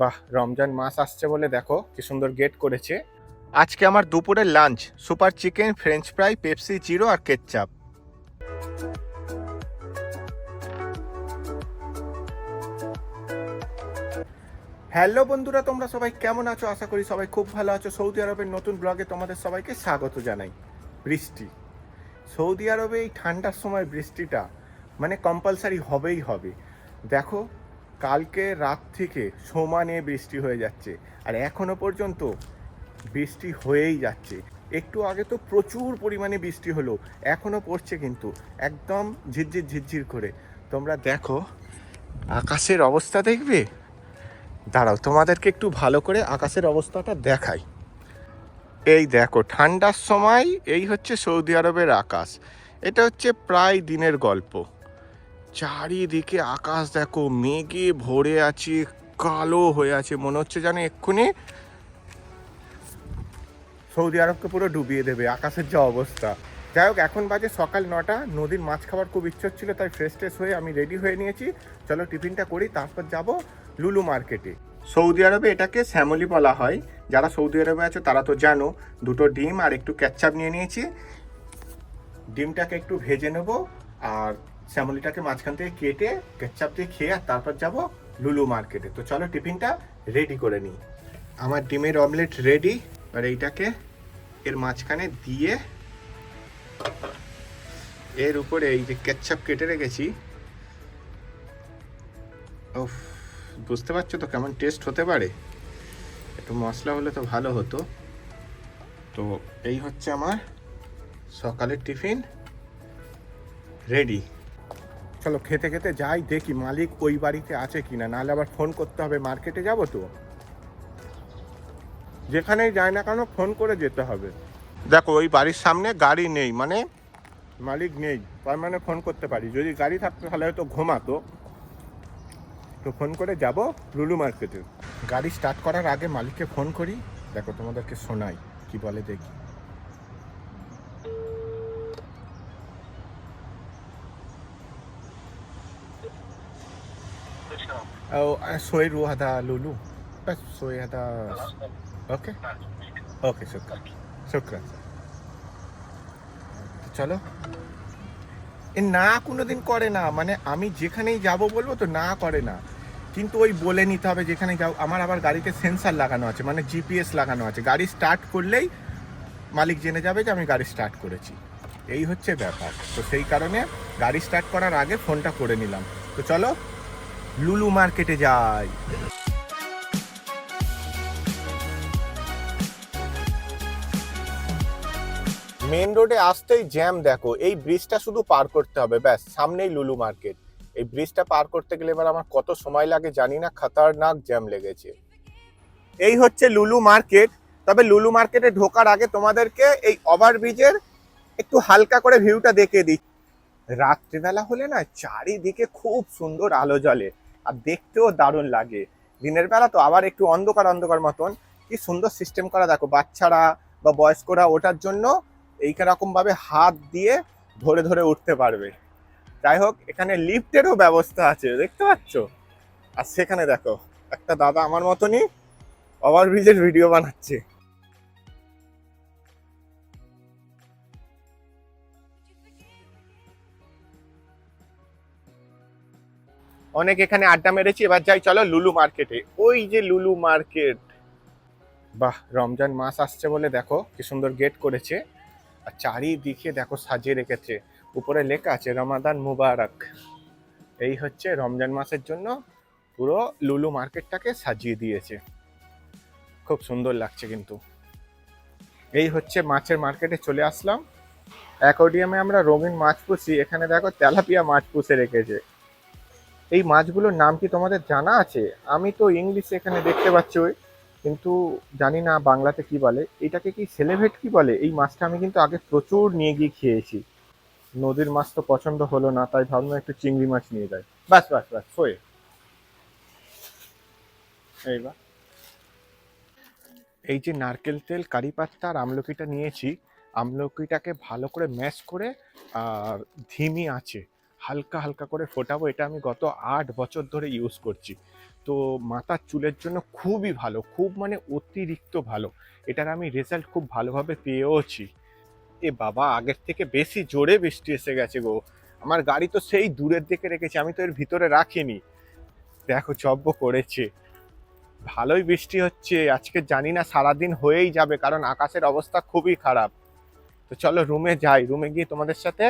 বাহ রমজান মাস আসছে বলে দেখো কি সুন্দর গেট করেছে। আজকে আমার দুপুরের lunch super chicken French fry Pepsi zero আর কেটচাপ হ্যালো বন্ধুরা তোমরা সবাই কেমন আছো? আশা করি সবাই খুব ভালো আছো। সৌদি আরবের নতুন ব্লগে তোমাদের সবাইকে স্বাগত জানাই। বৃষ্টি। সৌদি আরবে এই ঠান্ডার সময় বৃষ্টিটা মানে কম্পালসারি হবেই হবে। দেখো কালকে রাত থেকে সমানে বৃষ্টি হয়ে যাচ্ছে আর এখনও পর্যন্ত বৃষ্টি হয়েই যাচ্ছে। একটু আগে তো প্রচুর পরিমাণে বৃষ্টি হলো, এখনও পড়ছে কিন্তু, একদম ঝিরঝির ঝিরঝির করে। তোমরা দেখো, আকাশের অবস্থা দেখবে? দাঁড়াও, তোমাদেরকে একটু ভালো করে আকাশের অবস্থাটা দেখাই। এই দেখো, ঠান্ডার সময় এই হচ্ছে সৌদি আরবের আকাশ। এটা হচ্ছে প্রায় দিনের গল্প। চারিদিকে আকাশ দেখো, মেঘে ভরে আছে, কালো হয়ে আছে, মনে হচ্ছে যেন এক্ষুনি সৌদি আরবকে পুরো ডুবিয়ে দেবে, আকাশের যা অবস্থা। যাই হোক, এখন বাজে সকাল নটা, নদীর মাছ খাবার খুব ইচ্ছে ছিল তাই ফ্রেশ ট্রেশ হয়ে আমি রেডি হয়ে নিয়েছি। চলো টিফিনটা করি, তারপর যাব লুলু মার্কেটে সৌদি আরবে এটাকে শ্যামলি বলা হয়। যারা সৌদি আরবে আছে, তারা তো জানো, দুটো ডিম আর একটু ক্যাচআপ নিয়ে নিয়েছি। ডিমটাকে একটু ভেজে নেব, আর শ্যামলিটাকে মাঝখান থেকে কেটে কেচাপ দিয়ে খেয়ে আর তারপর যাব লুলু মার্কেটে তো চলো টিফিনটা রেডি করে নিই। আমার ডিমের অমলেট রেডি আর এইটাকে এর মাঝখানে দিয়ে এর উপরে এই যে কেচাপ কেটে রেখেছি। উফ, বুঝতে পারছ তো কেমন টেস্ট হতে পারে? একটু মশলা হলে তো ভালো হতো। তো এই হচ্ছে আমার সকালের টিফিন। রেডি চলো খেতে খেতে যাই, দেখি মালিক ওই বাড়িতে আছে কিনা। নাহলে আবার ফোন করতে হবে মার্কেটে যাব তো? যেখানেই যায় না কেন ফোন করে যেতে হবে। দেখো, ওই বাড়ির সামনে গাড়ি নেই মানে মালিক নেই, তার মানে ফোন করতে পারি। যদি গাড়ি থাকতো তাহলে হয়তো ঘুমাতো। তো ফোন করে যাব লুলু মার্কেটে গাড়ি স্টার্ট করার আগে মালিককে ফোন করি। দেখো তোমাদেরকে শোনাই, কি বলে দেখি। Oh, uh, soy ru hada lulu. بس soy hada okay. Okay, shukran. Shukran তো চলো uh, এ না কোনোদিন করে না। মানে আমি যেখানেই যাব বলব তো না করে না। কিন্তু ওই বলে নিতে হবে যেখানে যাও। আমার আবার গাড়িতে সেন্সার লাগানো আছে। মানে জিপিএস লাগানো আছে। গাড়ি স্টার্ট করলেই মালিক জেনে যাবে যে আমি গাড়ি স্টার্ট করেছি। এই হচ্ছে ব্যাপার। তো সেই কারণে গাড়ি স্টার্ট করার আগে ফোনটা করে নিলাম। তো চলো লুলু মার্কেটে যাই। মেন রোডে আসতেই জ্যাম দেখো, এই ব্রিজটা শুধু পার করতে হবে, ব্যাস, সামনেই লুলু মার্কেট। এই ব্রিজটা পার করতে গেলে এবার আমার কত সময় লাগে জানি না, খাতারনাক জ্যাম লেগেছে। এই হচ্ছে লুলু মার্কেট, তবে লুলু মার্কেটে ঢোকার আগে তোমাদেরকে এই ওভারব্রিজের একটু হালকা করে ভিউটা দেখিয়ে দিই রাত্রিবেলা হলে না, চারিদিকে খুব সুন্দর আলো জ্বলে। আর দেখতেও দারুণ লাগে। দিনের বেলা তো আবার একটু অন্ধকার অন্ধকার মতন। কি সুন্দর সিস্টেম করা। দেখো, বাচ্চারা বা বয়স্করা ওটার জন্য এই রকম হাত দিয়ে ধরে ধরে উঠতে পারবে। যাই হোক, এখানে লিফটেরও ব্যবস্থা আছে, দেখতে পাচ্ছ? আর সেখানে দেখো, একটা দাদা আমার মতনই ওভারব্রিজের ভিডিও বানাচ্ছে। অনেক এখানে আড্ডা মেরেছি, এবার যাই চলো লুলু মার্কেটে। ওই যে লুলু মার্কেট। বাহ, রমজান মাস আসছে বলে দেখো, কি সুন্দর গেট করেছে। আর চারিদিকে দেখো সাজিয়ে রেখেছে। উপরে লেখা আছে, রমাদান মুবারক। এই হচ্ছে রমজান মাসের জন্য পুরো লুলু মার্কেটটাকে সাজিয়ে দিয়েছে। খুব সুন্দর লাগছে কিন্তু। এই হচ্ছে মাছের মার্কেটে চলে আসলাম। অ্যাকোডিয়ামে আমরা রঙিন মাছ পুষি, এখানে দেখো তেলাপিয়া মাছ পুষে রেখেছে। এই মাছগুলোর নাম কি তোমাদের জানা আছে? আমি তো ইংলিশে এখানে দেখতে পাচ্ছি ওই, কিন্তু জানি না বাংলাতে কি বলে। এটাকে কি সেলেভেট কি বলে? এই মাছটা আমি কিন্তু আগে প্রচুর নিয়ে গিয়ে খেয়েছি। নদীর মাছ তো পছন্দ হলো না, তাই ভাবলাম একটু চিংড়ি মাছ নিয়ে যাই। বাস বাস বাস হয়ে এইবার। এই যে নারকেল তেল, কারি পাত্তা আর আমলকিটা নিয়েছি, আমলকিটাকে ভালো করে ম্যাশ করে, আর ধিমি আছে। হালকা হালকা করে ফোটাবো, এটা আমি গত আট বছর ধরে ইউজ করছি। তো মাথার চুলের জন্য খুবই ভালো, খুব মানে অতিরিক্ত ভালো। এটার আমি রেজাল্ট খুব ভালোভাবে পেয়েওছি। এ বাবা, আগের থেকে বেশি জোরে বৃষ্টি এসে গেছে গো। আমার গাড়ি তো সেই দূরের দিকে রেখেছি, আমি তো এর ভিতরে রাখিনি। দেখো, চব্য করেছে। ভালোই বৃষ্টি হচ্ছে, আজকে জানি না সারাদিন হয়েই যাবে, কারণ আকাশের অবস্থা খুবই খারাপ। তো চলো রুমে যাই রুমে গিয়ে তোমাদের সাথে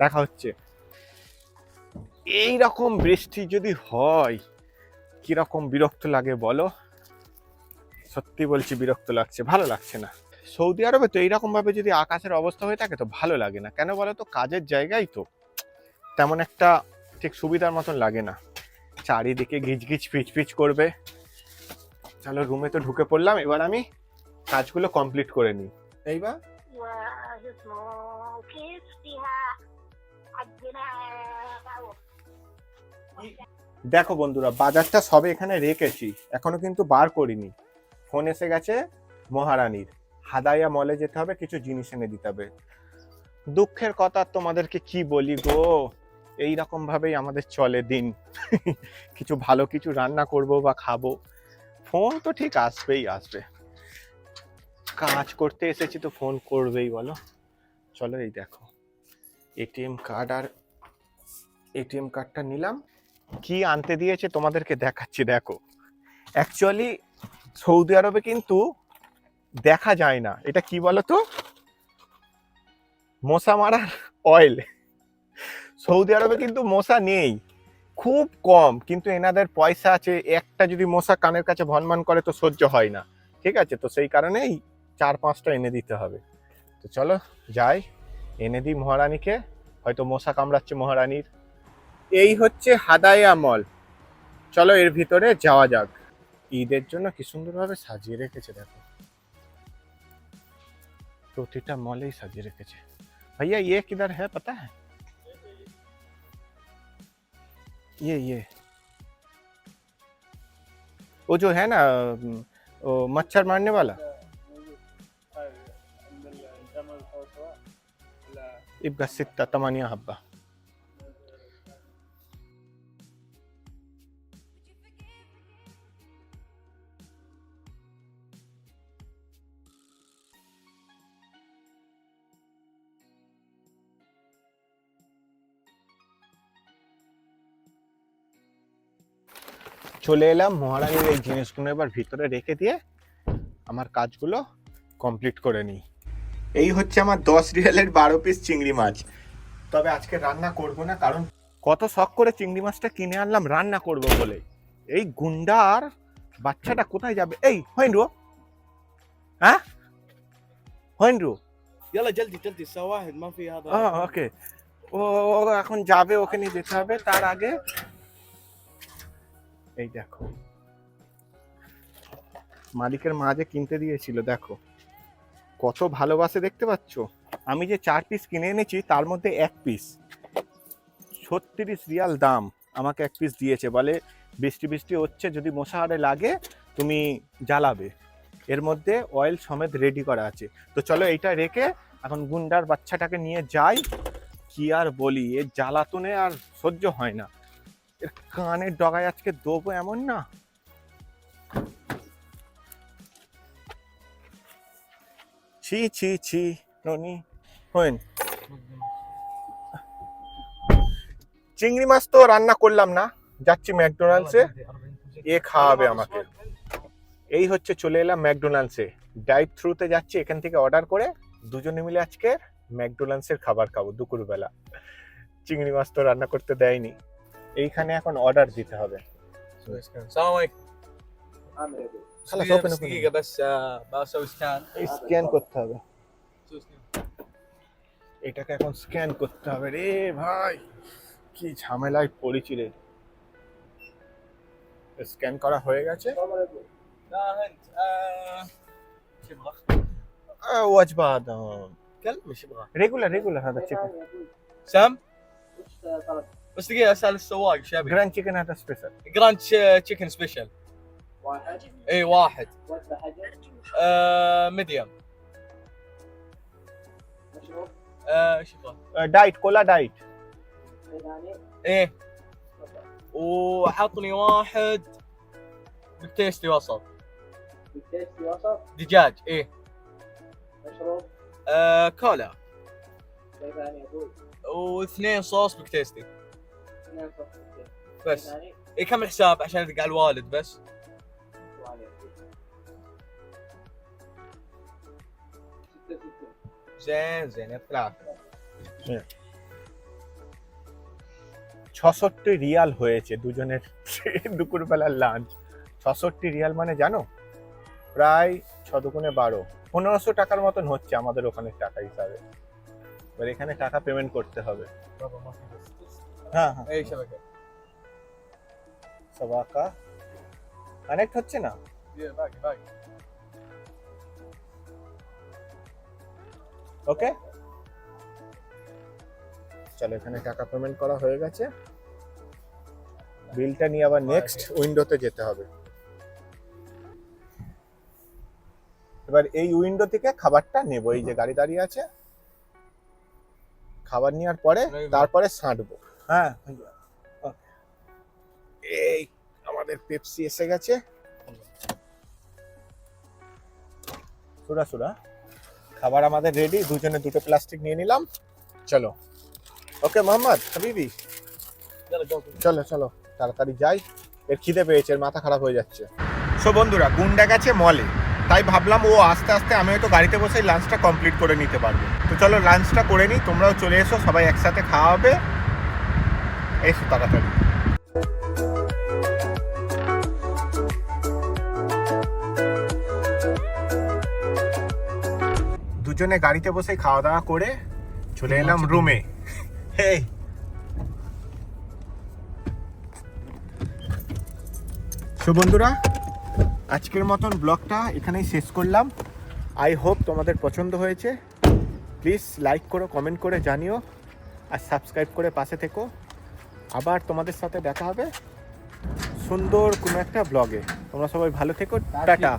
দেখা হচ্ছে। এই রকম বৃষ্টি যদি হয় কীরকম বিরক্ত লাগে বলো? সত্যি বলছি বিরক্ত লাগছে ভালো লাগছে না। সৌদি আরবে তো এইরকম ভাবে যদি আকাশের অবস্থা হয়ে থাকে তো ভালো লাগে না। কেন বলো তো? কাজের জায়গায় তো তেমন একটা ঠিক সুবিধার মতন লাগে না। চারিদিকে গিজগিজ পিচ করবে। চলো রুমে তো ঢুকে পড়লাম এবার আমি কাজগুলো কমপ্লিট করে নিই। এইবার? দেখো বন্ধুরা, বাজারটা সবে এখানে রেখেছি, এখনও কিন্তু বার করিনি। ফোন এসে গেছে মহারানীর। হাদাইয়া মলে যেতে হবে, কিছু জিনিস এনে দিতে হবে। দুঃখের কথা তোমাদেরকে কি বলি গো? এই রকম ভাবেই আমাদের চলে দিন। কিছু ভালো কিছু রান্না করব বা খাব। ফোন তো ঠিক আসবেই, আসবে। কাজ করতে এসেছি তো ফোন করবেই, বলো। চলো এই দেখো। এটিএম কার্ড আর এটিএম কার্ডটা নিলাম। কি আনতে দিয়েছে তোমাদেরকে দেখাচ্ছি, দেখো। অ্যাকচুয়ালি সৌদি আরবে কিন্তু দেখা যায় না। এটা কি বলতো? মশা মারার অয়েল সৌদি আরবে কিন্তু মশা নেই। খুব কম, কিন্তু এনাদের পয়সা আছে। একটা যদি মশা কানের কাছে ভনমান করে তো সহ্য হয় না। ঠিক আছে? তো সেই কারণেই চার পাঁচটা এনে দিতে হবে। তো চলো, যাই। এনে দিই মহারানীকে। হয়তো মশা কামড়াচ্ছে মহারানীর। এই হচ্ছে হাদায়া মল চলো এর ভিতরে যাওয়া যাক ঈদের জন্য কি সুন্দরভাবে সাজিয়ে রেখেছে দেখো প্রতিটা মলেই সাজিয়ে রেখেছে भैया ये किधर है पता है ये ये वो जो है ना वो मच्छर मारने वाला इब्गा सित्ता तमानिया हब्बा চলে এলাম মহারানীর এই জিনিসগুলো এবার ভিতরে রেখে দিয়ে আমার কাজগুলো কমপ্লিট করে নিই এই হচ্ছে আমার দশ রিয়ালের বারো পিস চিংড়ি মাছ তবে আজকে রান্না করব না কারণ কত শখ করে চিংড়ি মাছটা কিনে আনলাম রান্না করব বলে এই গুন্ডার বাচ্চাটা কোথায় যাবে এই হইন্ডু হ্যাঁ হইন্ডু يلا جلدي جلدي الساعة واحد ما في هذا ওকে ও ও এখন যাবে ওকে নিয়ে যেতে হবে তার আগে এই দেখো। মালিকের মা যে কিনতে দিয়েছিল, দেখো। কত ভালোবাসে দেখতে পাচ্ছ? আমি যে চার পিস কিনে এনেছি, তার মধ্যে এক পিস ছত্রিশ রিয়াল দাম আমাকে এক পিস দিয়েছে। বলে বৃষ্টি বৃষ্টি হচ্ছে, যদি মশাহারে লাগে, তুমি জ্বালাবে। এর মধ্যে অয়েল সমেত রেডি করা আছে। তো চলো এইটা রেখে এখন গুন্ডার বাচ্চাটাকে নিয়ে যাই। কি আর বলি এর জ্বালাতনে আর সহ্য হয় না। এর কানের ডগায় আজকে দেবো এমন না। ছি ছি ছি, ননি হইন চিংড়ি মাছ তো রান্না করলাম না, যাচ্ছি ম্যাকডোনাল্ডসে, এ খাওয়াবে আমাকে। এই হচ্ছে চলে এলাম ম্যাকডোনাল্ডসে। ড্রাইভ থ্রুতে যাচ্ছি, এখান থেকে অর্ডার করে দুজনে মিলে আজকে ম্যাকডোনাল্ডসের খাবার খাব দুপুরবেলা। চিংড়ি মাছ তো রান্না করতে দেয়নি। এইখানে এখন অর্ডার দিতে হবে। স্ক্যান করতে হবে। এটাকে এখন স্ক্যান করতে হবে রে ভাই। কি ঝামেলায় পড়েছিল স্ক্যান করা হয়ে গেছে। ওয়াজ বাদ রেগুলার রেগুলার হ্যাঁ চিকেন স্যাম بس دقيقة أسأل السواق إيش جراند تشيكن هذا سبيشل جراند تشيكن سبيشل واحد. إي واحد. ميديوم مشروب دايت كولا دايت إيه وحطني واحد. بالتيستي وسط بالتيستي وسط دجاج إيه مشروب. آه كولا. واثنين صوص بكتيستي بس ثاني ايه كم الحساب عشان ادق على الوالد بس واحد ستة ستة زين زين يعطيك العافيه ছষট্টি রিয়াল হয়েছে দুজনের দুপুরবেলার লাঞ্চ ছষট্টি রিয়াল মানে জানো প্রায় ছ দুগুণে বারো পনেরোশো টাকার মতন হচ্ছে আমাদের ওখানে টাকা হিসাবে এবার এখানে টাকা পেমেন্ট করতে হবে হ্যাঁ হ্যাঁ। এই সবাইকে সবাকা। কানেক্ট হচ্ছে না? ইয়ে, ওকে চলো এখানে টাকা পেমেন্ট করা হয়ে গেছে। বিলটা নিয়ে আবার নেক্সট উইন্ডোতে যেতে হবে। এবার এই উইন্ডো থেকে খাবারটা নেব। এই যে গাড়ি দাঁড়িয়ে আছে। খাবার নেওয়ার পরে তারপরে সাঁটবো। হ্যাঁ ভাইয়া এই, আমাদের পেপসি এসে গেছে। সুরা সুরা। খাবার আমাদের রেডি দুজনে দুটো প্লাস্টিক নিয়ে নিলাম। চলো। ওকে মোহাম্মদ, হাবিবি। চলো চলো, তাড়াতাড়ি যাই। এর খিদে পেয়েছে, এর মাথা খারাপ হয়ে যাচ্ছে। সো বন্ধুরা, গুন্ডা গেছে মলে তাই ভাবলাম, ও আস্তে আস্তে আমি হয়তো গাড়িতে বসে লাঞ্চটা কমপ্লিট করে নিতে পারব। তো চলো লাঞ্চটা করে নিই, তোমরাও চলে এসো, সবাই একসাথে খাওয়া হবে। এসো তাড়াতাড়ি দুজনে গাড়িতে বসে খাওয়া দাওয়া করে চলে এলাম রুমে এই সো বন্ধুরা আজকের মতন ব্লগটা এখানেই শেষ করলাম। আই হোপ তোমাদের পছন্দ হয়েছে। প্লিজ লাইক করো কমেন্ট করে জানিও। আর সাবস্ক্রাইব করে পাশে থেকো। আবার তোমাদের সাথে দেখা হবে সুন্দর কোনো একটা ব্লগে তোমরা সবাই ভালো থেকো। টাটা।